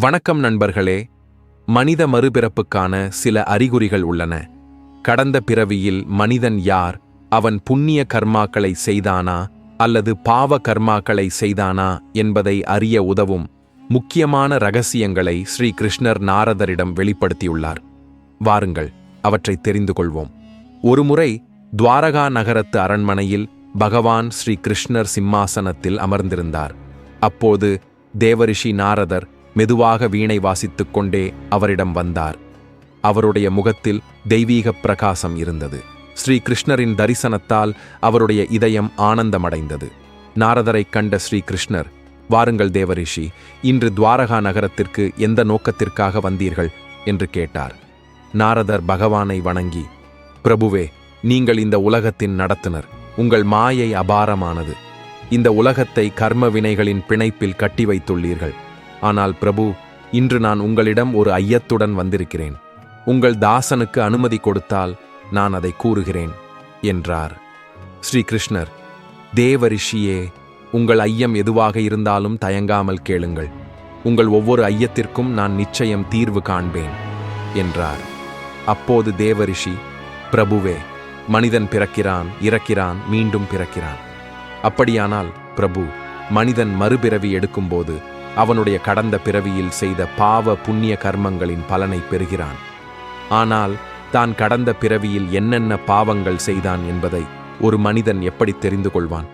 வணக்கம் நண்பர்களே. மனித மறுபிறப்புக்கான சில அறிகுறிகள் உள்ளன. கடந்த பிறவியில் மனிதன் யார்? அவன் புண்ணிய கர்மாக்களை செய்தானா? அல்லது பாவ கர்மாக்களை செய்தானா? என்பதை அறிய உதவும் முக்கியமான ரகசியங்களை ஸ்ரீ கிருஷ்ணர் நாரதரிடம் வெளிப்படுத்தியுள்ளார். வாருங்கள் அவற்றை தெரிந்து கொள்வோம். ஒருமுறை துவாரகா நகரத்து அரண்மனையில் பகவான் ஸ்ரீ கிருஷ்ணர் சிம்மாசனத்தில் அமர்ந்திருந்தார். அப்போது தேவரிஷி நாரதர் மெதுவாக வீணை வாசித்துக் கொண்டே அவரிடம் வந்தார். அவருடைய முகத்தில் தெய்வீக பிரகாசம் இருந்தது. ஸ்ரீ கிருஷ்ணரின் தரிசனத்தால் அவருடைய இதயம் ஆனந்தமடைந்தது. நாரதரைக் கண்ட ஸ்ரீ கிருஷ்ணர் வாருங்கள் தேவரிஷி இன்று துவாரகா நகரத்திற்கு எந்த நோக்கத்திற்காக வந்தீர்கள்? என்று கேட்டார். நாரதர் பகவானை வணங்கி பிரபுவே நீங்கள் இந்த உலகத்தின் நடத்துனர். உங்கள் மாயை அபாரமானது. இந்த உலகத்தை கர்ம வினைகளின் பிணைப்பில் கட்டி வைத்துள்ளீர்கள். ஆனால் பிரபு இன்று நான் உங்களிடம் ஒரு ஐயத்துடன் வந்திருக்கிறேன். உங்கள் தாசனுக்கு அனுமதி கொடுத்தால் நான் அதை கூறுகிறேன் என்றார். ஸ்ரீகிருஷ்ணர் தேவரிஷியே உங்கள் ஐயம் எதுவாக இருந்தாலும் தயங்காமல் கேளுங்கள். உங்கள் ஒவ்வொரு ஐயத்திற்கும் நான் நிச்சயம் தீர்வு காண்பேன் என்றார். அப்போது தேவரிஷி பிரபுவே மனிதன் பிறக்கிறான் இறக்கிறான் மீண்டும் பிறக்கிறான். அப்படியானால் பிரபு மனிதன் மறுபிறவி எடுக்கும்போது அவனுடைய கடந்த பிறவியில் செய்த பாவ புண்ணிய கர்மங்களின் பலனை பெறுகிறான். ஆனால் தான் கடந்த பிறவியில் என்னென்ன பாவங்கள் செய்தான் என்பதை ஒரு மனிதன் எப்படி தெரிந்து கொள்வான்?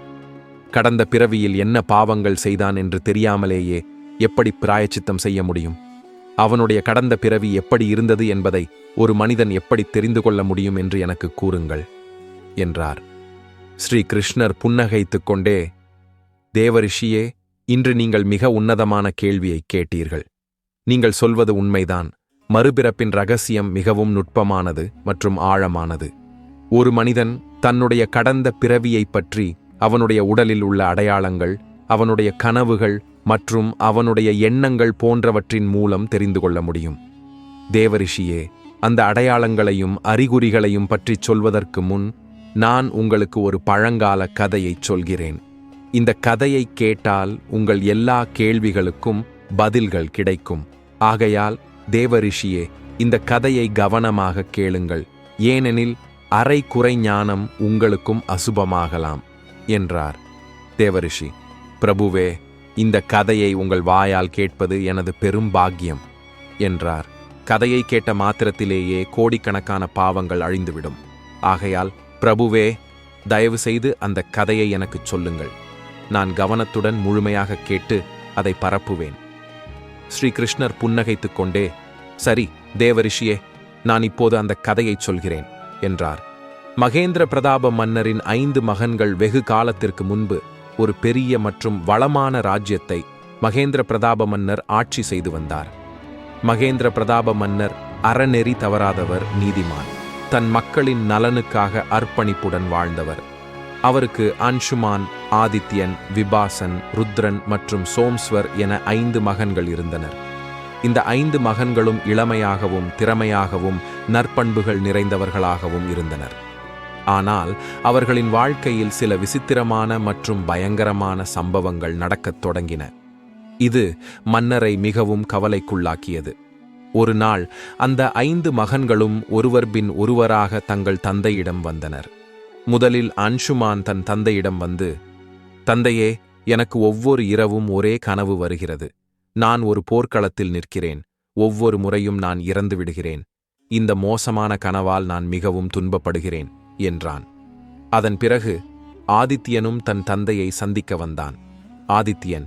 கடந்த பிறவியில் என்ன பாவங்கள் செய்தான் என்று தெரியாமலேயே எப்படி பிராயச்சித்தம் செய்ய முடியும்? அவனுடைய கடந்த பிறவி எப்படி இருந்தது என்பதை ஒரு மனிதன் எப்படி தெரிந்து கொள்ள முடியும் என்று எனக்கு கூறுங்கள் என்றார். ஸ்ரீ கிருஷ்ணர் புன்னகைத்துக் கொண்டே தேவரிஷியே இன்று நீங்கள் மிக உன்னதமான கேள்வியை கேட்டீர்கள். நீங்கள் சொல்வது உண்மைதான். மறுபிறப்பின் ரகசியம் மிகவும் நுட்பமானது மற்றும் ஆழமானது. ஒரு மனிதன் தன்னுடைய கடந்த பிறவியைப் பற்றி அவனுடைய உடலில் உள்ள அடையாளங்கள் அவனுடைய கனவுகள் மற்றும் அவனுடைய எண்ணங்கள் போன்றவற்றின் மூலம் தெரிந்து கொள்ள முடியும். தேவரிஷியே அந்த அடையாளங்களையும் அறிகுறிகளையும் பற்றிச் சொல்வதற்கு முன் நான் உங்களுக்கு ஒரு பழங்கால கதையைச் சொல்கிறேன். இந்த கதையை கேட்டால் உங்கள் எல்லா கேள்விகளுக்கும் பதில்கள் கிடைக்கும். ஆகையால் தேவரிஷியே இந்த கதையை கவனமாக கேளுங்கள். ஏனெனில் அரை குறை ஞானம் உங்களுக்கும் அசுபமாகலாம் என்றார். தேவரிஷி பிரபுவே இந்த கதையை உங்கள் வாயால் கேட்பது எனது பெரும் பாக்கியம் என்றார். கதையை கேட்ட மாத்திரத்திலேயே கோடிக்கணக்கான பாவங்கள் அழிந்துவிடும். ஆகையால் பிரபுவே தயவு செய்து அந்த கதையை எனக்குச் சொல்லுங்கள். நான் கவனத்துடன் முழுமையாக கேட்டு அதை பரப்புவேன். ஸ்ரீ கிருஷ்ணர் புன்னகைத்துக் கொண்டே சரி தேவரிஷியே நான் இப்போது அந்த கதையைச் சொல்கிறேன் என்றார். மகேந்திர பிரதாப மன்னரின் ஐந்து மகன்கள் வெகு காலத்திற்கு முன்பு ஒரு பெரிய மற்றும் வளமான ராஜ்யத்தை மகேந்திர பிரதாப மன்னர் ஆட்சி செய்து வந்தார். மகேந்திர பிரதாப மன்னர் அறநெறி தவறாதவர் நீதிமான். தன் மக்களின் நலனுக்காக அர்ப்பணிப்புடன் வாழ்ந்தவர். அவருக்கு அன்ஷுமான் ஆதித்யன் விபாசன் ருத்ரன் மற்றும் சோம்ஸ்வர் என ஐந்து மகன்கள் இருந்தனர். இந்த ஐந்து மகன்களும் இளமையாகவும் திறமையாகவும் நற்பண்புகள் நிறைந்தவர்களாகவும் இருந்தனர். ஆனால் அவர்களின் வாழ்க்கையில் சில விசித்திரமான மற்றும் பயங்கரமான சம்பவங்கள் நடக்கத் தொடங்கின. இது மன்னரை மிகவும் கவலைக்குள்ளாக்கியது. ஒரு நாள் அந்த ஐந்து மகன்களும் ஒருவர் பின் ஒருவராக தங்கள் தந்தையிடம் வந்தனர். முதலில் அன்ஷுமான் தன் தந்தையிடம் வந்து தந்தையே எனக்கு ஒவ்வொரு இரவும் ஒரே கனவு வருகிறது. நான் ஒரு போர்க்களத்தில் நிற்கிறேன். ஒவ்வொரு முறையும் நான் இறந்து விடுகிறேன். இந்த மோசமான கனவால் நான் மிகவும் துன்பப்படுகிறேன் என்றான். அதன் பிறகு ஆதித்யனும் தன் தந்தையை சந்திக்க வந்தான். ஆதித்யன்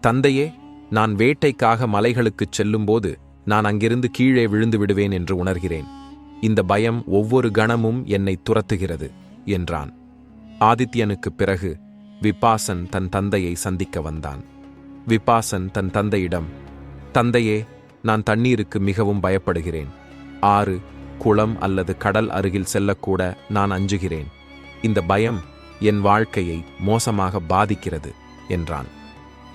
தந்தையே நான் வேட்டைக்காக மலைகளுக்குச் செல்லும்போது நான் அங்கிருந்து கீழே விழுந்து விடுவேன் என்று உணர்கிறேன். இந்த பயம் ஒவ்வொரு கணமும் என்னை துரத்துகிறது. என்றான். ஆதித்யனுக்குப் பிறகு விபாசன் தன் தந்தையை சந்திக்க வந்தான். விபாசன் தன் தந்தையிடம் தந்தையே நான் தண்ணீருக்கு மிகவும் பயப்படுகிறேன். ஆறு குளம் அல்லது கடல் அருகில் செல்லக்கூட நான் அஞ்சுகிறேன். இந்த பயம் என் வாழ்க்கையை மோசமாக பாதிக்கிறது என்றான்.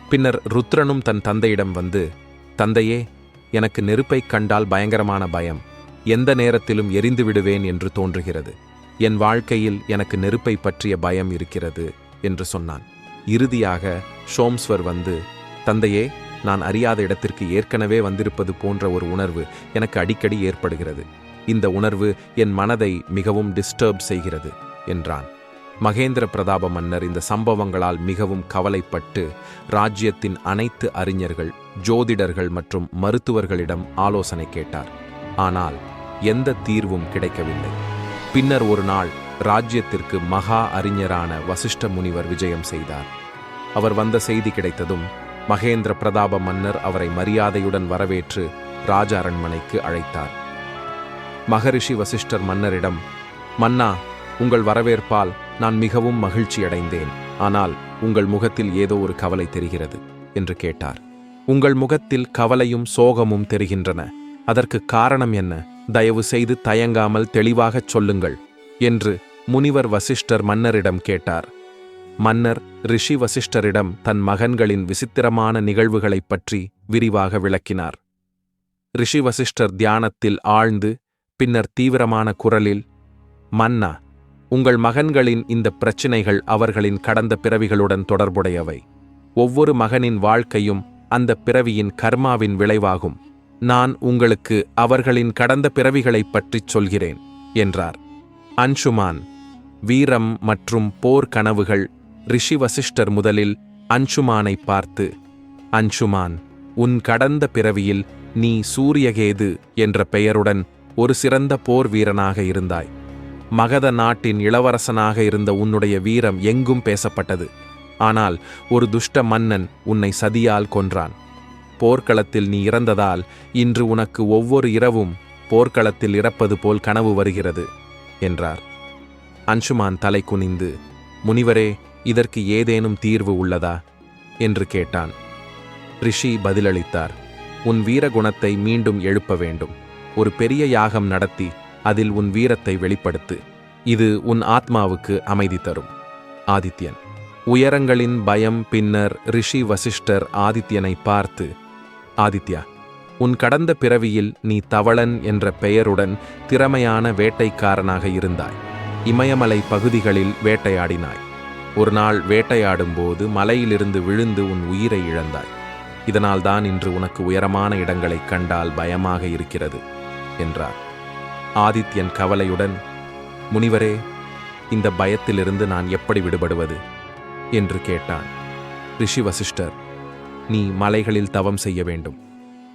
பின்னர் ருத்ரனும் தன் தந்தையிடம் வந்து தந்தையே எனக்கு நெருப்பைக் கண்டால் பயங்கரமான பயம். எந்த நேரத்திலும் எரிந்து விடுவேன் என்று தோன்றுகிறது. என் வாழ்க்கையில் எனக்கு நெருப்பை பற்றிய பயம் இருக்கிறது என்று சொன்னான். இறுதியாக ஷோம்ஸ்வர் வந்து தந்தையே நான் அறியாத இடத்திற்கு ஏற்கனவே வந்திருப்பது போன்ற ஒரு உணர்வு எனக்கு அடிக்கடி ஏற்படுகிறது. இந்த உணர்வு என் மனதை மிகவும் டிஸ்டர்ப் செய்கிறது என்றான். மகேந்திர பிரதாப மன்னர் இந்த சம்பவங்களால் மிகவும் கவலைப்பட்டு ராஜ்யத்தின் அனைத்து அறிஞர்கள் ஜோதிடர்கள் மற்றும் மருத்துவர்களிடம் ஆலோசனை கேட்டார். ஆனால் எந்த தீர்வும் கிடைக்கவில்லை. பின்னர் ஒரு நாள் ராஜ்யத்திற்கு மகா அறிஞரான வசிஷ்ட முனிவர் விஜயம் செய்தார். அவர் வந்த செய்தி கிடைத்ததும் மகேந்திர பிரதாப மன்னர் அவரை மரியாதையுடன் வரவேற்று ராஜ அரண்மனைக்கு அழைத்தார். மகரிஷி வசிஷ்டர் மன்னரிடம் மன்னா உங்கள் வரவேற்பால் நான் மிகவும் மகிழ்ச்சியடைந்தேன். ஆனால் உங்கள் முகத்தில் ஏதோ ஒரு கவலை தெரிகிறது என்று கேட்டார். உங்கள் முகத்தில் கவலையும் சோகமும் தெரிகின்றன. அதற்கு காரணம் என்ன? தயவு செய்து தயங்காமல் தெளிவாகச் சொல்லுங்கள் என்று முனிவர் வசிஷ்டர் மன்னரிடம் கேட்டார். மன்னர் ரிஷி வசிஷ்டரிடம் தன் மகன்களின் விசித்திரமான நிகழ்வுகளைப் பற்றி விரிவாக விளக்கினார். ரிஷி வசிஷ்டர் தியானத்தில் ஆழ்ந்து பின்னர் தீவிரமான குரலில் மன்னா உங்கள் மகன்களின் இந்த பிரச்சினைகள் அவர்களின் கடந்த பிறவிகளுடன் தொடர்புடையவை. ஒவ்வொரு மகனின் வாழ்க்கையும் அந்த பிறவியின் கர்மாவின் விளைவாகும். நான் உங்களுக்கு அவர்களின் கடந்த பிறவிகளைப் பற்றிச் சொல்கிறேன் என்றார். அன்ஷுமான் வீரம் மற்றும் போர் கனவுகள் ரிஷி வசிஷ்டர் முதலில் அன்ஷுமானை பார்த்து அன்ஷுமான் உன் கடந்த பிறவியில் நீ சூரியகேது என்ற பெயருடன் ஒரு சிறந்த போர் வீரனாக இருந்தாய். மகத நாட்டின் இளவரசனாக இருந்த உன்னுடைய வீரம் எங்கும் பேசப்பட்டது. ஆனால் ஒரு துஷ்ட மன்னன் உன்னை சதியால் கொன்றான். போர்க்களத்தில் நீ இறந்ததால் இன்று உனக்கு ஒவ்வொரு இரவும் போர்க்களத்தில் இறப்பது போல் கனவு வருகிறது என்றார். அன்சுமான் தலை குனிந்து முனிவரே இதற்கு ஏதேனும் தீர்வு உள்ளதா? என்று கேட்டான். ரிஷி பதிலளித்தார் உன் வீரகுணத்தை மீண்டும் எழுப்ப வேண்டும். ஒரு பெரிய யாகம் நடத்தி அதில் உன் வீரத்தை வெளிப்படுத்து. இது உன் ஆத்மாவுக்கு அமைதி தரும். ஆதித்யன். உயரங்களின் பயம் பின்னர் ரிஷி வசிஷ்டர் ஆதித்யனை பார்த்து ஆதித்யா உன் கடந்த பிறவியில் நீ தவளன் என்ற பெயருடன் திறமையான வேட்டைக்காரனாக இருந்தாய். இமயமலை பகுதிகளில் வேட்டையாடினாய். ஒரு நாள் வேட்டையாடும்போது மலையிலிருந்து விழுந்து உன் உயிரை இழந்தாய். இதனால்தான் இன்று உனக்கு உயரமான இடங்களைக் கண்டால் பயமாக இருக்கிறது என்றார். ஆதித்யன் கவலையுடன் முனிவரே இந்த பயத்திலிருந்து நான் எப்படி விடுபடுவது? என்று கேட்டான். ரிஷி வசிஷ்டர் நீ மலைகளில் தவம் செய்ய வேண்டும்.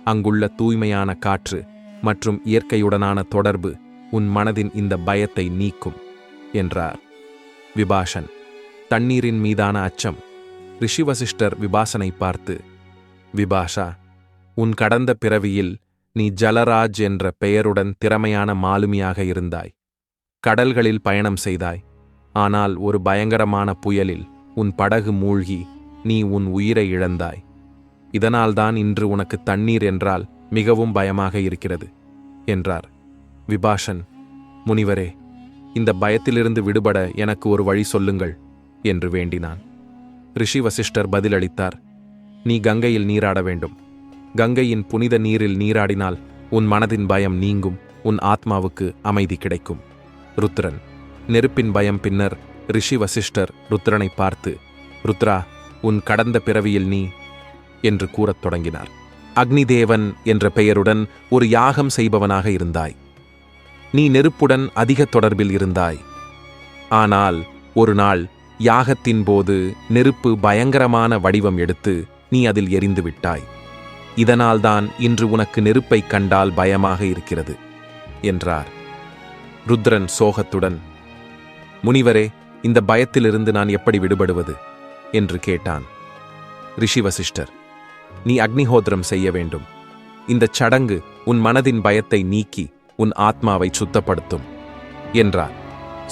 அங்குள்ள தூய்மையான காற்று மற்றும் இயற்கையுடனான தொடர்பு உன் மனதின் இந்த பயத்தை நீக்கும் என்றார். விபாஷன் தண்ணீரின் மீதான அச்சம் ரிஷிவசிஷ்டர் விபாசனை பார்த்து விபாஷா உன் கடந்த பிறவியில் நீ ஜலராஜ் என்ற பெயருடன் திறமையான மாலுமியாக இருந்தாய். கடல்களில் பயணம் செய்தாய். ஆனால் ஒரு பயங்கரமான புயலில் உன் படகு மூழ்கி நீ உன் உயிரை இழந்தாய். இதனால்தான் இன்று உனக்கு தண்ணீர் என்றால் மிகவும் பயமாக இருக்கிறது என்றார். விபாஷன் முனிவரே இந்த பயத்திலிருந்து விடுபட எனக்கு ஒரு வழி சொல்லுங்கள் என்று வேண்டினான். ரிஷி வசிஷ்டர் பதிலளித்தார் நீ கங்கையில் நீராட வேண்டும். கங்கையின் புனித நீரில் நீராடினால் உன் மனதின் பயம் நீங்கும் உன் ஆத்மாவுக்கு அமைதி கிடைக்கும். ருத்ரன் நெருப்பின் பயம் பின்னர் ரிஷி வசிஷ்டர் ருத்ரனை பார்த்து ருத்ரா உன் கடந்த பிறவியில் நீ என்று கூறத் தொடங்கினார். அக்னிதேவன் என்ற பெயருடன் ஒரு யாகம் செய்பவனாக இருந்தாய். நீ நெருப்புடன் அதிக தொடர்பில் இருந்தாய். ஆனால் ஒரு நாள் யாகத்தின் போது நெருப்பு பயங்கரமான வடிவம் எடுத்து நீ அதில் எரிந்து விட்டாய். இதனால்தான் இன்று உனக்கு நெருப்பைக் கண்டால் பயமாக இருக்கிறது என்றார். ருத்ரன் சோகத்துடன் முனிவரே இந்த பயத்திலிருந்து நான் எப்படி விடுபடுவது? என்று கேட்டான். ரிஷி வசிஷ்டர் நீ அக்னிஹோத்திரம் செய்ய வேண்டும். இந்தச் சடங்கு உன் மனதின் பயத்தை நீக்கி உன் ஆத்மாவை சுத்தப்படுத்தும் என்றார்.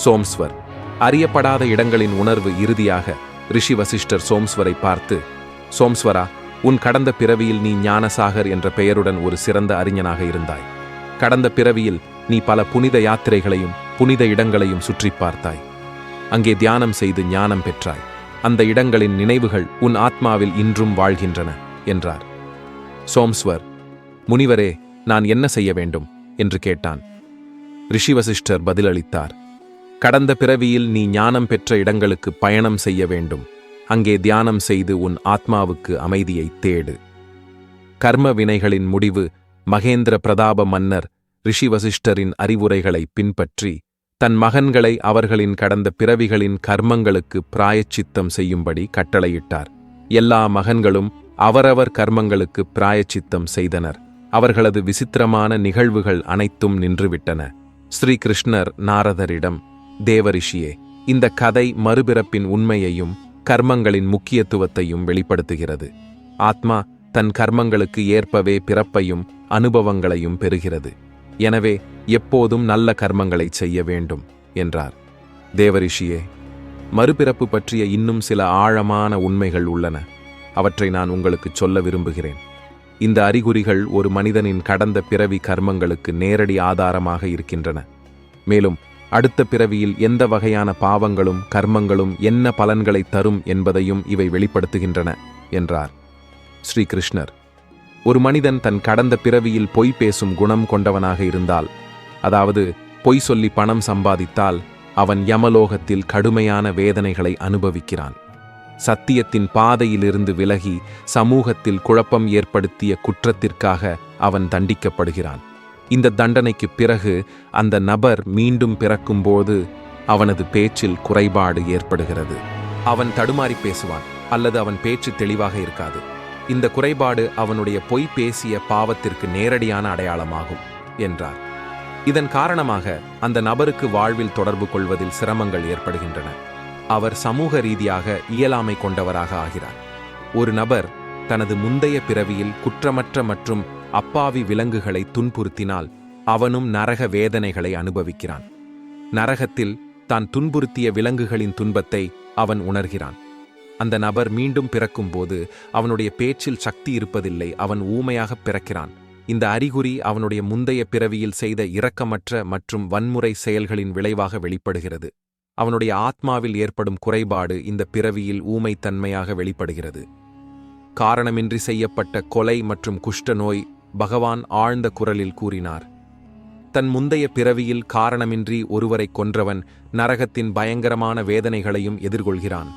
சோம்ஸ்வர் அறியப்படாத இடங்களின் உணர்வு இறுதியாக ரிஷி வசிஷ்டர் சோம்ஸ்வரை பார்த்து சோம்ஸ்வரா உன் கடந்த பிறவியில் நீ ஞானசாகர் என்ற பெயருடன் ஒரு சிறந்த அறிஞனாக இருந்தாய். கடந்த பிறவியில் நீ பல புனித யாத்திரைகளையும் புனித இடங்களையும் சுற்றி பார்த்தாய். அங்கே தியானம் செய்து ஞானம் பெற்றாய். அந்த இடங்களின் நினைவுகள் உன் ஆத்மாவில் இன்றும் வாழ்கின்றன. என்றார். சோம்ஸ்வர் முனிவரே நான் என்ன செய்ய வேண்டும்? என்று கேட்டான். ரிஷி வசிஷ்டர் பதிலளித்தார் கடந்த பிறவியில் நீ ஞானம் பெற்ற இடங்களுக்கு பயணம் செய்ய வேண்டும். அங்கே தியானம் செய்து உன் ஆத்மாவுக்கு அமைதியை தேடு. கர்ம வினைகளின் முடிவு மகேந்திர பிரதாப மன்னர் ரிஷி வசிஷ்டரின் அறிவுரைகளை பின்பற்றி தன் மகன்களை அவர்களின் கடந்த பிறவிகளின் கர்மங்களுக்கு பிராயச்சித்தம் செய்யும்படி கட்டளையிட்டார். எல்லா மகன்களும் அவரவர் கர்மங்களுக்கு பிராயச்சித்தம் செய்தனர். அவர்களது விசித்திரமான நிகழ்வுகள் அனைத்தும் நின்றுவிட்டன. ஸ்ரீகிருஷ்ணர் நாரதரிடம் தேவரிஷியே இந்த கதை மறுபிறப்பின் உண்மையையும் கர்மங்களின் முக்கியத்துவத்தையும் வெளிப்படுத்துகிறது. ஆத்மா தன் கர்மங்களுக்கு ஏற்பவே பிறப்பையும் அனுபவங்களையும் பெறுகிறது. எனவே எப்போதும் நல்ல கர்மங்களைச் செய்ய வேண்டும் என்றார். தேவரிஷியே மறுபிறப்பு பற்றிய இன்னும் சில ஆழமான உண்மைகள் உள்ளன. அவற்றை நான் உங்களுக்கு சொல்ல விரும்புகிறேன். இந்த அறிகுறிகள் ஒரு மனிதனின் கடந்த பிறவி கர்மங்களுக்கு நேரடி ஆதாரமாக இருக்கின்றன. மேலும் அடுத்த பிறவியில் எந்த வகையான பாவங்களும் கர்மங்களும் என்ன பலன்களை தரும் என்பதையும் இவை வெளிப்படுத்துகின்றன என்றார். ஸ்ரீகிருஷ்ணர் ஒரு மனிதன் தன் கடந்த பிறவியில் பொய் பேசும் குணம் கொண்டவனாக இருந்தால் அதாவது பொய் சொல்லி பணம் சம்பாதித்தால் அவன் யமலோகத்தில் கடுமையான வேதனைகளை அனுபவிக்கிறான். சத்தியத்தின் பாதையிலிருந்து விலகி சமூகத்தில் குழப்பம் ஏற்படுத்திய குற்றத்திற்காக அவன் தண்டிக்கப்படுகிறான். இந்த தண்டனைக்கு பிறகு அந்த நபர் மீண்டும் பிறக்கும்போது அவனது பேச்சில் குறைபாடு ஏற்படுகிறது. அவன் தடுமாறி பேசுவான் அல்லது அவன் பேச்சு தெளிவாக இருக்காது. இந்த குறைபாடு அவனுடைய பொய் பேசிய பாவத்திற்கு நேரடியான அடையாளமாகும் என்றார். இதன் காரணமாக அந்த நபருக்கு வாழ்வில் தொடர்பு கொள்வதில் சிரமங்கள் ஏற்படுகின்றன. அவர் சமூக ரீதியாக இயலாமை கொண்டவராக ஆகிறார். ஒரு நபர் தனது முந்தைய பிறவியில் குற்றமற்ற மற்றும் அப்பாவி விலங்குகளை துன்புறுத்தினால் அவனும் நரக வேதனைகளை அனுபவிக்கிறான். நரகத்தில் தான் துன்புறுத்திய விலங்குகளின் துன்பத்தை அவன் உணர்கிறான். அந்த நபர் மீண்டும் பிறக்கும்போது அவனுடைய பேச்சில் சக்தி இருப்பதில்லை அவன் ஊமையாக பிறக்கிறான். இந்த அறிகுறி அவனுடைய முந்தைய பிறவியில் செய்த இரக்கமற்ற மற்றும் வன்முறை செயல்களின் விளைவாக வெளிப்படுகிறது. அவனுடைய ஆத்மாவில் ஏற்படும் குறைபாடு இந்த பிறவியில் ஊமைத்தன்மையாக வெளிப்படுகிறது. காரணமின்றி செய்யப்பட்ட கொலை மற்றும் குஷ்ட நோய் பகவான் ஆழ்ந்த குரலில் கூறினார். தன் முந்தைய பிறவியில் காரணமின்றி ஒருவரை கொன்றவன் நரகத்தின் பயங்கரமான வேதனைகளையும் எதிர்கொள்கிறான்.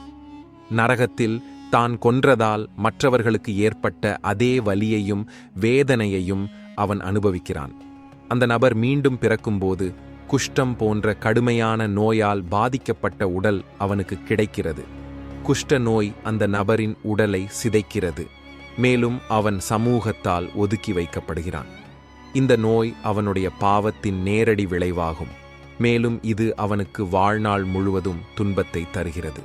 நரகத்தில் தான் கொன்றதால் மற்றவர்களுக்கு ஏற்பட்ட அதே வலியையும் வேதனையையும் அவன் அனுபவிக்கிறான். அந்த நபர் மீண்டும் பிறக்கும்போது குஷ்டம் போன்ற கடுமையான நோயால் பாதிக்கப்பட்ட உடல் அவனுக்கு கிடைக்கிறது. குஷ்ட நோய் அந்த நபரின் உடலை சிதைக்கிறது. மேலும் அவன் சமூகத்தால் ஒதுக்கி வைக்கப்படுகிறான். இந்த நோய் அவனுடைய பாவத்தின் நேரடி விளைவாகும். மேலும் இது அவனுக்கு வாழ்நாள் முழுவதும் துன்பத்தை தருகிறது.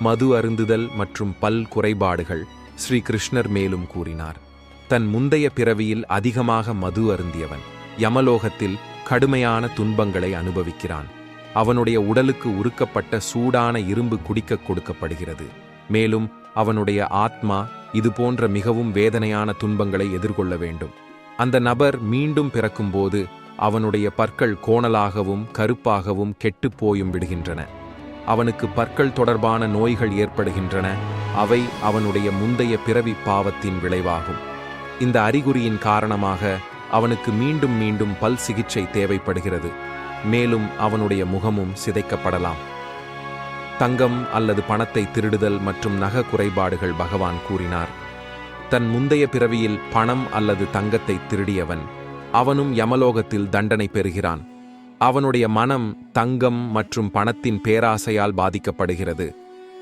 மது அருந்துதல் மற்றும் பல் குறைபாடுகள் ஸ்ரீ கிருஷ்ணர் மேலும் கூறினார். தன் முந்தைய பிறவியில் அதிகமாக மது அருந்தியவன். யமலோகத்தில் கடுமையான துன்பங்களை அனுபவிக்கிறான். அவனுடைய உடலுக்கு உருக்கப்பட்ட சூடான இரும்பு குடிக்க கொடுக்கப்படுகிறது. மேலும் அவனுடைய ஆத்மா இது போன்ற மிகவும் வேதனையான துன்பங்களை எதிர்கொள்ள வேண்டும். அந்த நபர் மீண்டும் பிறக்கும்போது அவனுடைய பற்கள் கோணலாகவும் கருப்பாகவும் கெட்டுப்போயும் விடுகின்றன. அவனுக்கு பற்கள் தொடர்பான நோய்கள் ஏற்படுகின்றன. அவை அவனுடைய முந்தைய பிறவி பாவத்தின் விளைவாகும். இந்த அறிகுறியின் காரணமாக அவனுக்கு மீண்டும் மீண்டும் பல் சிகிச்சை தேவைப்படுகிறது. மேலும் அவனுடைய முகமும் சிதைக்கப்படலாம். தங்கம் அல்லது பணத்தை திருடுதல் மற்றும் நக குறைபாடுகள் பகவான் கூறினார். தன் முந்தைய பிறவியில் பணம் அல்லது தங்கத்தை திருடியவன் அவனும் யமலோகத்தில் தண்டனை பெறுகிறான். அவனுடைய மனம் தங்கம் மற்றும் பணத்தின் பேராசையால் பாதிக்கப்படுகிறது.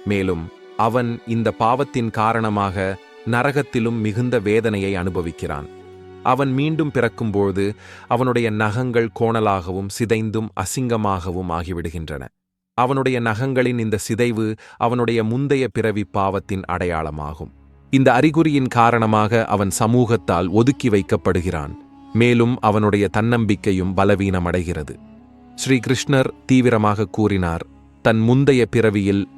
மேலும் அவன் இந்த பாவத்தின் காரணமாக நரகத்திலும் மிகுந்த வேதனையை அனுபவிக்கிறான். அவன் மீண்டும் பிறக்கும்போது அவனுடைய நகங்கள் கோணலாகவும் சிதைந்தும் அசிங்கமாகவும் ஆகிவிடுகின்றன. அவனுடைய நகங்களின் இந்த சிதைவு அவனுடைய முந்தைய பிறவி பாவத்தின் அடையாளமாகும். இந்த அறிகுறியின் காரணமாக அவன் சமூகத்தால் ஒதுக்கி வைக்கப்படுகிறான். மேலும் அவனுடைய தன்னம்பிக்கையும் பலவீனமடைகிறது. ஸ்ரீ கிருஷ்ணர் தீவிரமாக கூறினார் தன் முந்தைய பிறவியில்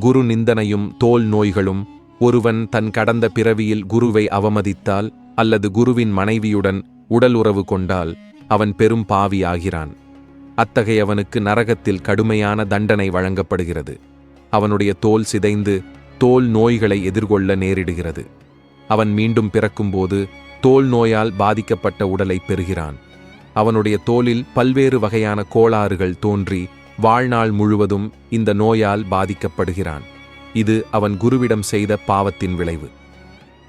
குரு நிந்தனையும் தோல் நோய்களும் ஒருவன் தன் கடந்த பிறவியில் குருவை அவமதித்தால் அல்லது குருவின் மனைவியுடன் உடல் உறவு கொண்டால் அவன் பெரும் பாவி ஆகிறான் அத்தகையவனுக்கு நரகத்தில் கடுமையான தண்டனை வழங்கப்படுகிறது. அவனுடைய தோல் சிதைந்து தோல் நோய்களை எதிர்கொள்ள நேரிடுகிறது. அவன் மீண்டும் பிறக்கும்போது தோல் நோயால் பாதிக்கப்பட்ட உடலை பெறுகிறான். அவனுடைய தோலில் பல்வேறு வகையான கோளாறுகள் தோன்றி வாழ்நாள் முழுவதும் இந்த நோயால் பாதிக்கப்படுகிறான். இது அவன் குருவிடம் செய்த பாவத்தின் விளைவு.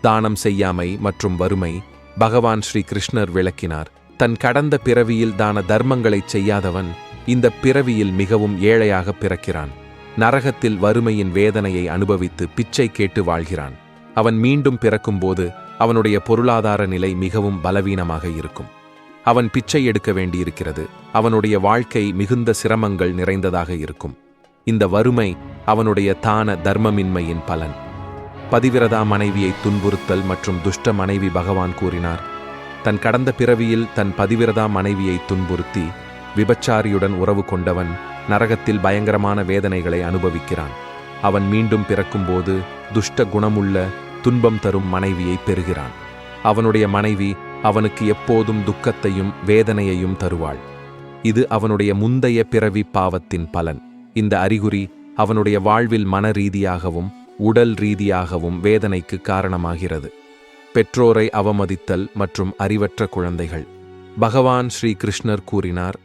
தானம் செய்யாமை மற்றும் வறுமை பகவான் ஸ்ரீ கிருஷ்ணர் விளக்கினார். தன் கடந்த பிறவியில் தான தர்மங்களைச் செய்யாதவன் இந்த பிறவியில் மிகவும் ஏழையாக பிறக்கிறான். நரகத்தில் வறுமையின் வேதனையை அனுபவித்து பிச்சை கேட்டு வாழ்கிறான். அவன் மீண்டும் பிறக்கும்போது அவனுடைய பொருளாதார நிலை மிகவும் பலவீனமாக இருக்கும். அவன் பிச்சை எடுக்க வேண்டியிருக்கிறது. அவனுடைய வாழ்க்கை மிகுந்த சிரமங்கள் நிறைந்ததாக இருக்கும். இந்த வறுமை அவனுடைய தான தர்மமின்மையின் பலன். பதிவிரதா மனைவியை துன்புறுத்தல் மற்றும் துஷ்ட மனைவி பகவான் கூறினார். தன் கடந்த பிறவியில் தன் பதிவிரதா மனைவியை துன்புறுத்தி விபச்சாரியுடன் உறவு கொண்டவன் நரகத்தில் பயங்கரமான வேதனைகளை அனுபவிக்கிறான். அவன் மீண்டும் பிறக்கும்போது துஷ்ட குணமுள்ள துன்பம் தரும் மனைவியை பெறுகிறான். அவனுடைய மனைவி அவனுக்கு எப்போதும் துக்கத்தையும் வேதனையையும் தருவாள். இது அவனுடைய முந்தைய பிறவி பாவத்தின் பலன். இந்த அறிகுறி அவனுடைய வாழ்வில் மன ரீதியாகவும் உடல் ரீதியாகவும் வேதனைக்கு காரணமாகிறது. பெற்றோரை அவமதித்தல் மற்றும் அறிவற்ற குழந்தைகள். பகவான் ஸ்ரீ கிருஷ்ணர் கூறினார்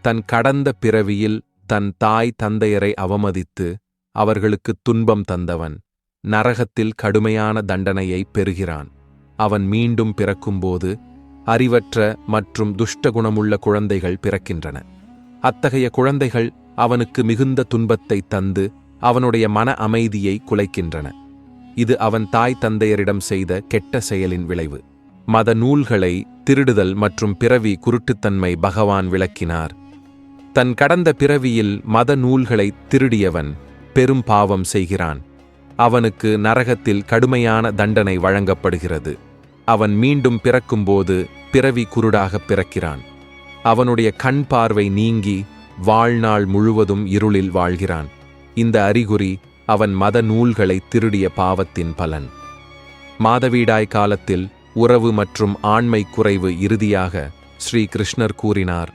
தன் கடந்த பிறவியில் தன் தாய் தந்தையரை அவமதித்து அவர்களுக்கு துன்பம் தந்தவன் நரகத்தில் கடுமையான தண்டனையை பெறுகிறான். அவன் மீண்டும் பிறக்கும்போது அறிவற்ற மற்றும் துஷ்ட குணமுள்ள குழந்தைகள் பிறக்கின்றன. அத்தகைய குழந்தைகள் அவனுக்கு மிகுந்த துன்பத்தை தந்து அவனுடைய மன அமைதியை குலைக்கின்றன. இது அவன் தாய் தந்தையரிடம் செய்த கெட்ட செயலின் விளைவு. மத நூல்களை திருடுதல் மற்றும் பிறவி குருட்டுத்தன்மை பகவான் விளக்கினார். தன் கடந்த பிறவியில் மத நூல்களை திருடியவன் பெரும் பாவம் செய்கிறான். அவனுக்கு நரகத்தில் கடுமையான தண்டனை வழங்கப்படுகிறது. அவன் மீண்டும் பிறக்கும்போது பிறவி குருடாக பிறக்கிறான். அவனுடைய கண் பார்வை நீங்கி வாழ்நாள் முழுவதும் இருளில் வாழ்கிறான். இந்த அறிகுறி அவன் மத நூல்களை திருடிய பாவத்தின் பலன். மாதவீடாய் காலத்தில் உறவு மற்றும் ஆண்மை குறைவு இறுதியாக ஸ்ரீ கிருஷ்ணர் கூறினார்.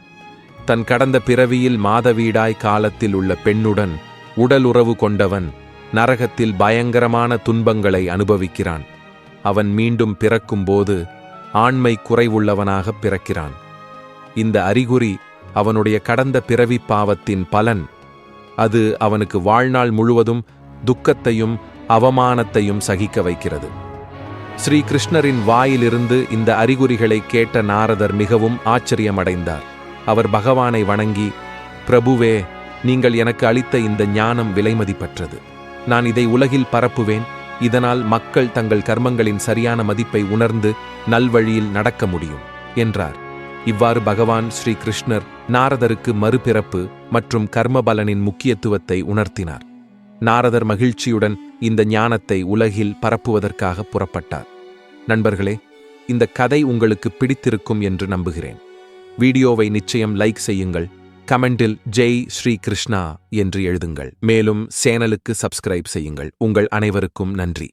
தன் கடந்த பிறவியில் மாதவீடாய் காலத்தில் உள்ள பெண்ணுடன் உடல் உறவு கொண்டவன் நரகத்தில் பயங்கரமான துன்பங்களை அனுபவிக்கிறான். அவன் மீண்டும் பிறக்கும்போது ஆண்மை குறைவுள்ளவனாக பிறக்கிறான். இந்த அறிகுறி அவனுடைய கடந்த பிறவி பாவத்தின் பலன் அது அவனுக்கு வாழ்நாள் முழுவதும் துக்கத்தையும் அவமானத்தையும் சகிக்க வைக்கிறது. ஸ்ரீ கிருஷ்ணரின் வாயிலிருந்து இந்த அறிகுறிகளை கேட்ட நாரதர் மிகவும் ஆச்சரியமடைந்தார். அவர் பகவானை வணங்கி பிரபுவே நீங்கள் எனக்கு அளித்த இந்த ஞானம் விலைமதிப்பற்றது. நான் இதை உலகில் பரப்புவேன். இதனால் மக்கள் தங்கள் கர்மங்களின் சரியான மதிப்பை உணர்ந்து நல்வழியில் நடக்க முடியும் என்றார். இவ்வாறு பகவான் ஸ்ரீ கிருஷ்ணர் நாரதருக்கு மறுபிறப்பு மற்றும் கர்மபலனின் முக்கியத்துவத்தை உணர்த்தினார். நாரதர் மகிழ்ச்சியுடன் இந்த ஞானத்தை உலகில் பரப்புவதற்காக புறப்பட்டார். நண்பர்களே இந்த கதை உங்களுக்கு பிடித்திருக்கும் என்று நம்புகிறேன். வீடியோவை நிச்சயம் லைக் செய்யுங்கள். கமெண்டில் ஜெய் ஸ்ரீ கிருஷ்ணா என்று எழுதுங்கள். மேலும் சேனலுக்கு சப்ஸ்கிரைப் செய்யுங்கள். உங்கள் அனைவருக்கும் நன்றி.